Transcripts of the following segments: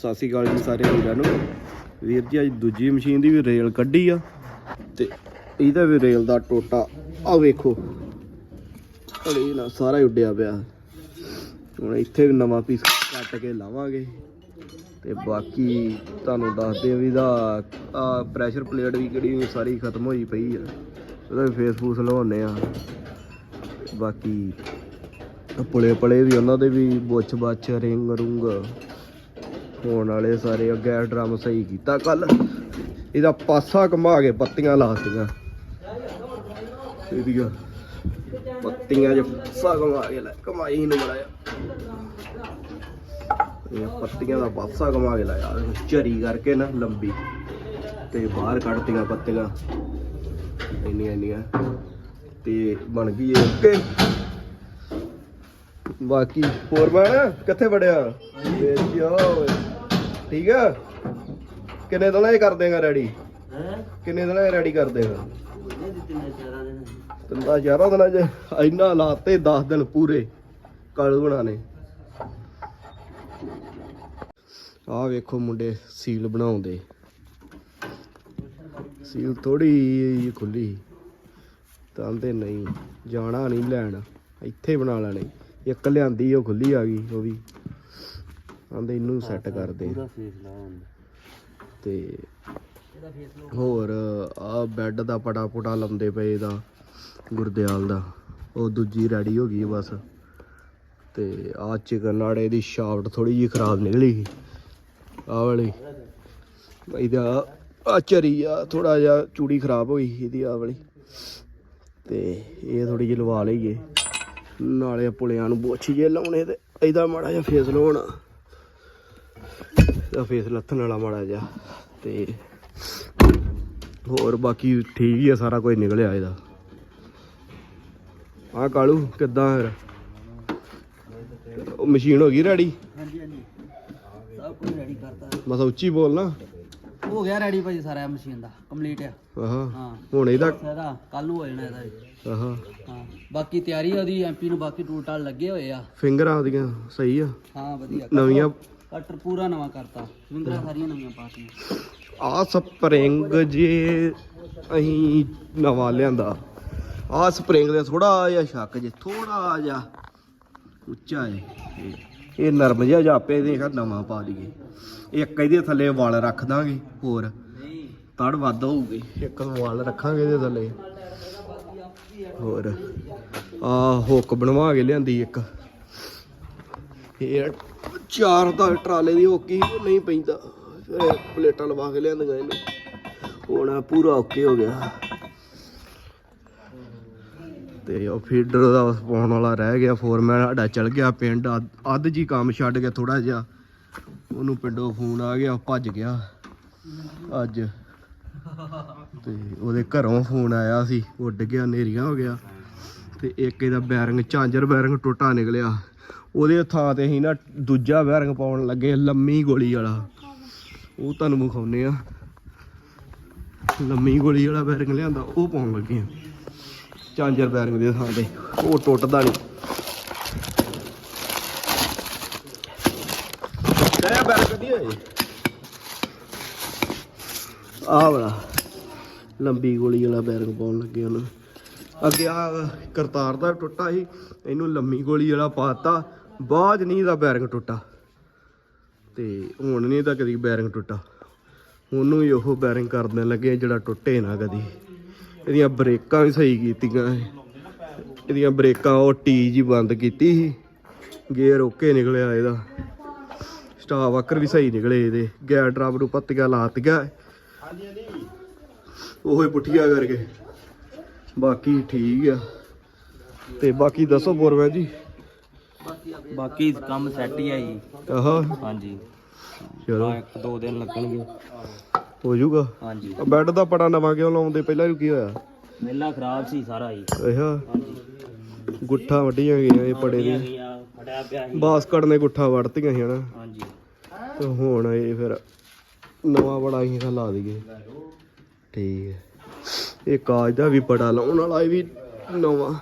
ਸਤਿ ਸ਼੍ਰੀ ਅਕਾਲ ਜੀ ਸਾਰੇ ਵੀਰਾਂ ਨੂੰ। ਵੀਰ ਜੀ, ਅੱਜ ਦੂਜੀ ਮਸ਼ੀਨ ਦੀ ਵੀ ਰੇਲ ਕੱਢੀ ਆ ਤੇ ਇਹਦਾ ਵੀ ਰੇਲ ਦਾ ਟੋਟਾ ਆ ਵੇਖੋ। ਅੜੇ ਨਾ ਸਾਰਾ ਹੀ ਉੱਡਿਆ ਪਿਆ। ਹੁਣ ਇੱਥੇ ਵੀ ਨਵਾਂ ਪੀਸ ਕੱਟ ਕੇ ਲਾਵਾਂਗੇ। ਤੇ ਬਾਕੀ ਤੁਹਾਨੂੰ ਦੱਸਦੇ ਆ ਵੀ ਦਾ ਪ੍ਰੈਸ਼ਰ ਪਲੇਟ ਵੀ ਕਿਹੜੀ ਸਾਰੀ ਖਤਮ ਹੋਈ ਪਈ ਆ। ਉਹਦਾ ਵੀ ਫੇਸ ਫੂਸ ਲਵਾਉਨੇ ਆ। ਬਾਕੀ ਪੁਲੇ ਪਲੇ ਵੀ ਉਹਨਾਂ ਦੇ ਵੀ ਬੁੱਛ ਬੱਛ ਰਿੰਗ ਰੁੰਗ ਹੋਣ ਵਾਲੇ ਸਾਰੇ ਅੱਗੇ ਡਰਮ ਸਹੀ ਕੀਤਾ ਕੱਲ ਇਹਦਾ ਪਾਸਾ ਘੁਮਾ ਕੇ ਪੱਤੀਆਂ ਲਾਤੀਆਂ ਇਹਦੀਆਂ ਪੱਤੀਆਂ ਜੇ ਪਾਸਾ ਘੁਮਾ ਕੇ ਲੈ ਕਮਾਈ ਨੂੰ ਬੜਾਇਆ ਇਹ ਪੱਤੀਆਂ ਦਾ ਪਾਸਾ ਘੁਮਾ ਕੇ ਲਾਇਆ ਝਰੀ ਕਰਕੇ ਨਾ ਲੰਬੀ ਤੇ ਬਾਹਰ ਕੱਢਤੀਆਂ ਪੱਤੀਆਂ ਇੰਨੀਆਂ ਇੰਨੀਆਂ। ਤੇ ਬਣ ਗਈ ਇਹ ਓਕੇ। ਬਾਕੀ ਫੋਰਮੈਨ ਕਿੱਥੇ ਵੜਿਆ? ਵੇਚਿਆ ਓਏ ਠੀਕ ਆ? ਕਿੰਨੇ ਦਿਨਾਂ ਇਹ ਕਰ ਦੇਗਾ ਰੈਡੀ ਹੈ? ਕਿੰਨੇ ਦਿਨਾਂ ਇਹ ਰੈਡੀ ਕਰ ਦੇਗਾ? ਉਹਨੇ ਦਿੱਤੇ ਨੇ ਚਾਰਾ ਦਿਨ। ਤੈਨੂੰ ਚ ਇੰਨਾ ਲਾਤੇ 10 ਦਿਨ ਪੂਰੇ ਕਾਲੂ ਬਣਾਣੇ ਆਹ ਵੇਖੋ ਮੁੰਡੇ ਸੀਲ ਬਣਾਉਂਦੇ। ਸੀਲ ਥੋੜੀ ਖੁੱਲੀ ਤਾਂ ਤੇ ਨਹੀਂ ਜਾਣਾ ਨਹੀਂ ਲੈਣ। ਇੱਥੇ ਬਣਾ ਲੈਣੇ। ਇੱਕ ਲਿਆਂਦੀ ਉਹ ਖੁੱਲੀ ਆ ਗਈ ਉਹ ਵੀ। ਆਂਦੇ ਇਹਨੂੰ ਸੈੱਟ ਕਰਦੇ ਪੂਰਾ ਫੇਸ ਲਾ ਹੁੰਦਾ। ਤੇ ਇਹਦਾ ਫੇਸ ਲੋ ਹੋਰ ਆ ਬੈੱਡ ਦਾ ਪਟਾ ਪੁਟਾ ਲੰਦੇ ਪਏ ਦਾ ਗੁਰਦਿਆਲ ਦਾ। ਉਹ ਦੂਜੀ ਰੈਡੀ ਹੋ ਗਈ ਬਸ। ਤੇ ਆ ਚਿਕਨ ਨਾੜੇ ਦੀ ਸ਼ਾਫਟ ਥੋੜੀ ਜੀ ਖਰਾਬ ਨਿਕਲੀ ਸੀ। ਆਹ ਵਾਲੀ। ਇਹਦਾ ਆ ਚਰੀ ਆ ਥੋੜਾ ਜਿਹਾ ਚੂੜੀ ਖਰਾਬ ਹੋਈ ਸੀ ਇਹਦੀ ਆ ਵਾਲੀ। ਤੇ ਇਹ ਥੋੜੀ ਜਿਹੀ ਲਵਾ ਲਈਏ। ਨਾਲੇ ਪੁਲਿਆਂ ਨੂੰ ਬੋਛੀ ਜੇ ਲਾਉਣੇ ਤੇ ਇਹਦਾ ਮਾੜਾ ਜਿਹਾ ਫੇਸ ਲਾਉਣਾ ਫੇਸ ਲੱਥਣ ਵਾਲਾ ਮਾੜਾ ਜਿਹਾ ਤੇ ਹੋਰ ਬਾਕੀ ਠੀਕ ਹੀ ਆ ਸਾਰਾ ਕੁਝ ਨਿਕਲਿਆ ਇਹਦਾ। ਆ ਕਾਲੂ ਕਿੱਦਾਂ ਫਿਰ? ਉਹ ਮਸ਼ੀਨ ਹੋ ਗਈ ਰੈਡੀ ਹਾਂਜੀ ਹਾਂਜੀ ਸਭ ਕੁਝ ਰੈਡੀ ਕਰਤਾ ਬਸ ਉੱਚੀ ਬੋਲਣਾ ਹੋ ਗਿਆ ਰੈਡੀ ਭਾਜੀ ਸਾਰਾ ਮਸ਼ੀਨ ਦਾ ਕੰਪਲੀਟ ਆ। ਹਾਂ। ਹੁਣ ਇਹਦਾ ਕੱਲ ਨੂੰ ਹੋ ਜਾਣਾ ਇਹਦਾ। ਆਹਾ। ਹਾਂ ਬਾਕੀ ਤਿਆਰੀ ਆ ਉਹਦੀ ਐਮਪੀ ਨੂੰ ਬਾਕੀ ਟੂਲ ਟਾਲ ਲੱਗੇ ਹੋਏ ਆ। ਫਿੰਗਰਾਂ ਉਹਦੀਆਂ ਸਹੀ ਆ? ਹਾਂ ਵਧੀਆ। ਨਵੀਆਂ ਕਟਰ ਪੂਰਾ ਨਵਾਂ ਕਰਤਾ। ਵਿੰਗਰਾਂ ਸਾਰੀਆਂ ਨਵੀਆਂ ਪਾਤੀਆਂ। ਆ ਸਪਰਿੰਗ ਜੇ ਅਹੀਂ ਨਵਾਂ ਲਿਆਂਦਾ। ਆ ਸਪਰਿੰਗ ਦੇ ਥੋੜਾ ਜਿਹਾ ਸ਼ੱਕ ਜੇ ਥੋੜਾ ਜਿਹਾ ਉੱਚਾ ਹੈ ਇਹ- ਇਹ ਨਰਮ ਜਿਹਾ ਜਾਪੇ ਦੇਖ ਨਵਾਂ ਪਾ ਲਈਏ। ਇੱਕ ਇਹਦੇ ਥੱਲੇ ਵਾਲ ਰੱਖ ਦਾਂਗੇ, ਹੋਰ। ਨਹੀਂ ਤੜ ਵੱਧ ਹੋਊਗੀ। ਇੱਕ ਵਾਲ ਰੱਖਾਂਗੇ ਇਹਦੇ ਥੱਲੇ। ਹੋਰ। ਆ ਹੁੱਕ ਬਣਵਾ ਕੇ ਲਿਆਂਦੀ ਇੱਕ। ਇਹ ਚਾਰ ਦਾ ਟਰਾਲੇ ਦੀ ਹੋਕੀ ਨਹੀਂ ਪੈਂਦਾ। ਫਿਰ ਪਲੇਟਾਂ ਲਵਾ ਕੇ ਲਿਆਂਦੀਆਂ ਇਹਨੂੰ। ਹੁਣ ਇਹ ਪੂਰਾ ਓਕੇ ਹੋ ਗਿਆ। ਤੇ ਉਹ ਫੀਡਰ ਦਾ ਪਾਉਣ ਵਾਲਾ ਰਹਿ ਗਿਆ, ਫੋਰਮੈਨ ਸਾਡਾ ਚਲ ਗਿਆ ਪਿੰਡ। ਅੱਧ- ਅੱਧ ਜੀ ਕੰਮ ਛੱਡ ਗਿਆ ਥੋੜਾ ਜਿਹਾ। ਉਹਨੂੰ ਪਿੰਡੋਂ ਫੋਨ ਆ ਗਿਆ ਭੱਜ ਗਿਆ ਅੱਜ। ਤੇ ਉਹਦੇ ਘਰੋਂ ਫੋਨ ਆਇਆ ਸੀ, ਉੱਡ ਗਿਆ ਨੇਰੀਆਂ ਹੋ ਗਿਆ। ਤੇ ਇੱਕ ਇਹਦਾ ਬੈਰਿੰਗ, ਝਾਂਜਰ ਬੈਰਿੰਗ ਟੁੱਟਾ ਨਿਕਲਿਆ। ਉਹਦੇ ਥਾਂ ਤੇ ਅਸੀਂ ਨਾ ਦੂਜਾ ਬੈਰਿੰਗ ਪਾਉਣ ਲੱਗੇ ਲੰਮੀ ਗੋਲੀ ਵਾਲਾ। ਉਹ ਤੁਹਾਨੂੰ ਵਿਖਾਉਨੇ ਆ ਲੰਮੀ ਗੋਲੀ ਵਾਲਾ ਬੈਰਿੰਗ ਲਿਆਂਦਾ, ਉਹ ਪਾਉਣ ਲੱਗੇ ਆ ਝਾਂਜਰ ਬੈਰਿੰਗ ਦੇ ਥਾਂ ਤੇ, ਉਹ ਟੁੱਟਦਾ ਨਹੀਂ। ਕਿਹੜਾ ਬੈਰਿੰਗ ਕਦੀ ਹੋਏ ਆਹ ਵਾਲਾ, ਲੰਬੀ ਗੋਲੀ ਵਾਲਾ ਬੈਰਿੰਗ ਪਾਉਣ ਲੱਗੇ ਉਹਨੂੰ ਅੱਗੇ ਆ ਕਰਤਾਰ ਦਾ ਟੁੱਟਾ ਸੀ, ਇਹਨੂੰ ਲੰਮੀ ਗੋਲੀ ਵਾਲਾ ਪਾਤਾ ਬਾਅਦ ਨਹੀਂ ਦਾ ਬੈਰਿੰਗ ਟੁੱਟਾ। ਤੇ ਹੁਣ ਨਹੀਂ ਤਾਂ ਕਦੀ ਬੈਰਿੰਗ ਟੁੱਟਾ। ਉਹਨੂੰ ਹੀ ਉਹ ਬੈਰਿੰਗ ਕਰਨ ਲੱਗੇ ਜਿਹੜਾ ਟੁੱਟੇ ਨਾ ਕਦੀ। ਇਹਦੀਆਂ ਬ੍ਰੇਕਾਂ ਵੀ ਸਹੀ ਕੀਤੀਆਂ ਇਹ। ਇਹਦੀਆਂ ਬ੍ਰੇਕਾਂ ਉਹ ਟੀ ਜੀ ਬੰਦ ਕੀਤੀ ਸੀ। ਗੇਅਰ ਓਕੇ ਨਿਕਲਿਆ ਇਹਦਾ। ਸਟਾਪ ਵਾਕਰ ਵੀ ਸਹੀ ਨਿਕਲੇ ਇਹਦੇ। ਗੈਰ ਡਰਾਪ ਨੂੰ ਪੱਤੀਆਂ ਲਾਤੀਆਂ ਉਹ ਹੀ ਪੁੱਠੀਆਂ ਕਰਕੇ। ਬਾਕੀ ਠੀਕ ਆ। ਤੇ ਬਾਕੀ ਦੱਸੋ ਬੋਰਵਾ ਜੀ। ਬਾਕੀ ਕੰਮ ਸੈੱਟ ਹੀ ਆ ਜੀ। ਆਹ। ਹਾਂਜੀ। ਚਲੋ। ਇੱਕ ਦੋ ਦਿਨ ਲੱਗਣਗੇ। ਹੋ ਜਾਊਗਾ ਹਾਂਜੀ। ਆ ਬੈੱਡ ਦਾ ਪੜਾ ਨਵਾਂ ਕਿਉਂ ਲਾਉਂਦੇ ਪਹਿਲਾਂ ਨੂੰ ਕੀ ਹੋਇਆ? ਮੇਲਾ ਖਰਾਬ ਸੀ ਸਾਰਾ ਜੀ। ਇਹ ਹਾਂਜੀ। ਗੁੱਠਾ ਵੱਡੀਆਂ ਗਈਆਂ ਇਹ ਪੜੇ ਫੜਿਆ ਦੀ ਗਿਆ ਪਿਆ ਸੀ। ਬਾਸਕਟ ਨੇ ਗੁੱਠਾ ਵੜਤੀਆਂ ਸੀ ਹਨਾ। ਹਾਂਜੀ। ਤੇ ਹੁਣ ਇਹ ਫਿਰ ਨਵਾਂ ਬੜਾ ਹੀ ਲਾ ਦਈਏ। ਠੀਕ ਹੈ। ਇਹ ਕਾਜ ਦਾ ਵੀ ਬੜਾ ਲਾਉਣ ਵਾਲਾ ਇਹ ਵੀ ਨਵਾਂ।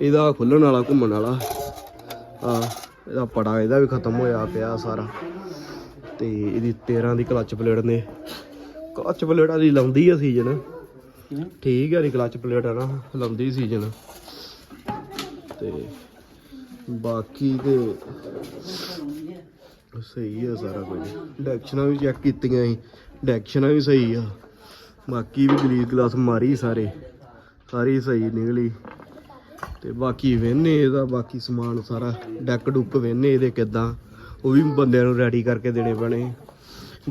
ਇਹਦਾ ਖੁੱਲਣ ਵਾਲਾ ਘੁੰਮਣ ਵਾਲਾ। ਆ ਇਹਦਾ ਪੜਾ ਇਹਦਾ ਵੀ ਖਤਮ ਹੋਇਆ ਪਿਆ ਸਾਰਾ। ਤੇ ਇਹਦੀ 13 ਦੀ ਕਲੱਚ ਪਲੇਟ ਨੇ। ਕਲੱਚ ਪਲੇਟ ਵਾਲੀ ਲਾਉਂਦੀ ਆ ਸੀਜ਼ਨ ਠੀਕ ਹੈ ਨੀ ਕਲੱਚ ਪਲੇਟ ਆ ਨਾ ਲਾਉਂਦੀ ਸੀਜ਼ਨ ਤੇ ਬਾਕੀ ਤੇ ਸਹੀ ਆ ਸਾਰਾ ਕੁਝ। ਡੈਕਸ਼ਨਾਂ ਵੀ ਚੈੱਕ ਕੀਤੀਆਂ ਸੀ। ਡੈਕਸ਼ਨਾਂ ਵੀ ਸਹੀ ਆ। ਬਾਕੀ ਵੀ ਗਲੀਸ ਗਲਾਸ ਮਾਰੀ ਸਾਰੇ। ਸਾਰੀ ਸਹੀ ਨਿਕਲੀ। ਤੇ ਬਾਕੀ ਵੇਨੇ ਇਹਦਾ ਬਾਕੀ ਸਮਾਨ ਸਾਰਾ ਡੈਕ ਡੁੱਕ ਵੇਨੇ ਇਹਦੇ ਕਿਦਾਂ ਉਹ ਵੀ ਬੰਦਿਆਂ ਨੂੰ ਰੈਡੀ ਕਰਕੇ ਦੇਣੇ ਪੈਣੇ।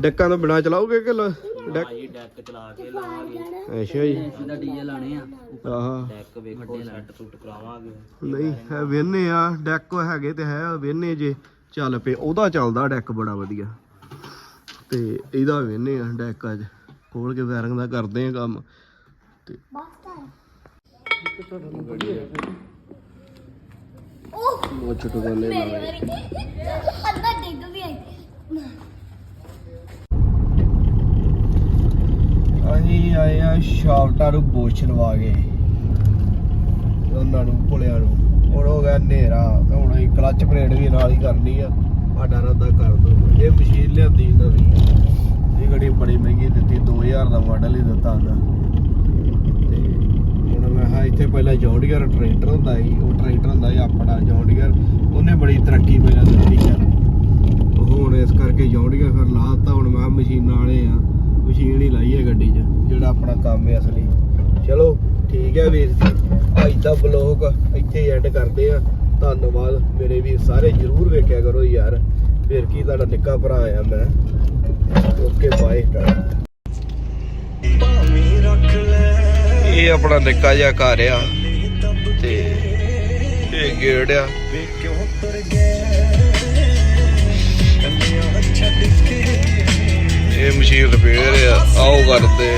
ਡੈਕਾਂ ਤੋਂ ਬਿਨਾ ਚਲਾਓਗੇ ਕਿ ਲ- ਡੈਕ? ਭਾਈ ਡੈਕ ਚਲਾ ਕੇ ਲਾਵਾਂਗੇ। ਅੱਛਾ ਜੀ। ਇਹਦਾ ਡੀਜੇ ਲਾਣੇ ਆ। ਆਹਾ। ਡੈਕ ਵੇਖੋ ਸੈੱਟ ਸੁੱਟ ਕਰਾਵਾਂਗੇ। ਨਹੀਂ ਹੈ ਵੇਨੇ ਆ ਡੈਕ ਹੈਗੇ ਤੇ ਹੈ ਵੇਨੇ ਜੇ ਚੱਲ ਪਏ ਉਹਦਾ ਚੱਲਦਾ ਡੈਕ ਬੜਾ ਵਧੀਆ। ਤੇ ਇਹਦਾ ਵੇਨੇ ਆ ਡੈਕ ਅੱਜ ਖੋਲ ਕੇ ਵਾਇਰਿੰਗ ਦਾ ਕਰਦੇ ਆ ਕੰਮ। ਤੇ ਉਹ ਛੋਟੇ ਬੰਦੇ ਨਾਲ ਅੱਧਾ ਡਿੱਗ ਵੀ ਆਈ ਅਸੀਂ ਆਏ ਆ ਸ਼ਾਫਟਾਂ ਨੂੰ ਬੋਛ ਲਵਾ ਕੇ। ਉਹਨਾਂ ਨੂੰ ਪੁਲਿਆਂ ਨੂੰ। ਹੁਣ ਹੋ ਗਿਆ ਹਨੇਰਾ। ਤੇ ਹੁਣ ਅਸੀਂ ਕਲਚ ਪਰੇਡ ਵੀ ਨਾਲ ਹੀ ਕਰਨੀ ਆ। ਸਾਡਾ ਰੱਦਾ ਕਰ ਦੋ। ਇਹ ਮਸ਼ੀਨ ਲਿਆਂਦੀ ਨਵੀਂ ਇਹ ਗੜੀ ਬੜੀ ਮਹਿੰਗੀ ਦਿੱਤੀ। 2000 ਦਾ ਮਾਡਲ ਹੀ ਦਿੱਤਾ ਉਹਦਾ ਇੱਥੇ ਪਹਿਲਾਂ ਜੌਂਡੀਅਰ ਟਰੈਕਟਰ ਹੁੰਦਾ ਸੀ, ਉਹ ਟਰੈਕਟਰ ਹੁੰਦਾ ਸੀ ਆਪਣਾ ਜੌਂਡੀਅਰ ਉਹਨੇ ਬੜੀ ਤਰੱਕੀ ਪਹਿਲਾਂ ਦਿੱਤੀ ਯਾਰ ਹੁਣ ਇਸ ਕਰਕੇ ਜੌਂਡੀਅਰ ਫਿਰ ਲਾਤਾ ਹੁਣ ਮੈਂ ਮਸ਼ੀਨਾਂ ਵਾਲੇ ਆ ਮਸ਼ੀਨ ਹੀ ਲਾਈ ਹੈ ਗੱਡੀ 'ਚ, ਜਿਹੜਾ ਆਪਣਾ ਕੰਮ ਹੈ ਅਸਲੀ। ਚਲੋ, ਠੀਕ ਹੈ ਵੀਰ ਜੀ, ਅੱਜ ਦਾ ਬਲੌਗ ਇੱਥੇ ਐਂਡ ਕਰਦੇ ਆ ਧੰਨਵਾਦ ਮੇਰੇ ਵੀ ਸਾਰੇ, ਜਰੂਰ ਵੇਖਿਆ ਕਰੋ ਯਾਰ। ਫਿਰ ਕੀ ਤੁਹਾਡਾ ਨਿੱਕਾ ਭਰਾ ਆ ਮੈਂ। ਓਕੇ ਬਾਏ ਇਹ ਆਪਣਾ ਨਿੱਕਾ ਜਿਹਾ ਘਰ ਆ ਤੇ ਇਹ ਗੇੜ ਆ। ਇਹ ਮਸ਼ੀਨ ਰਿਪੇਅਰ ਆ, ਆਓ ਕਰਦੇ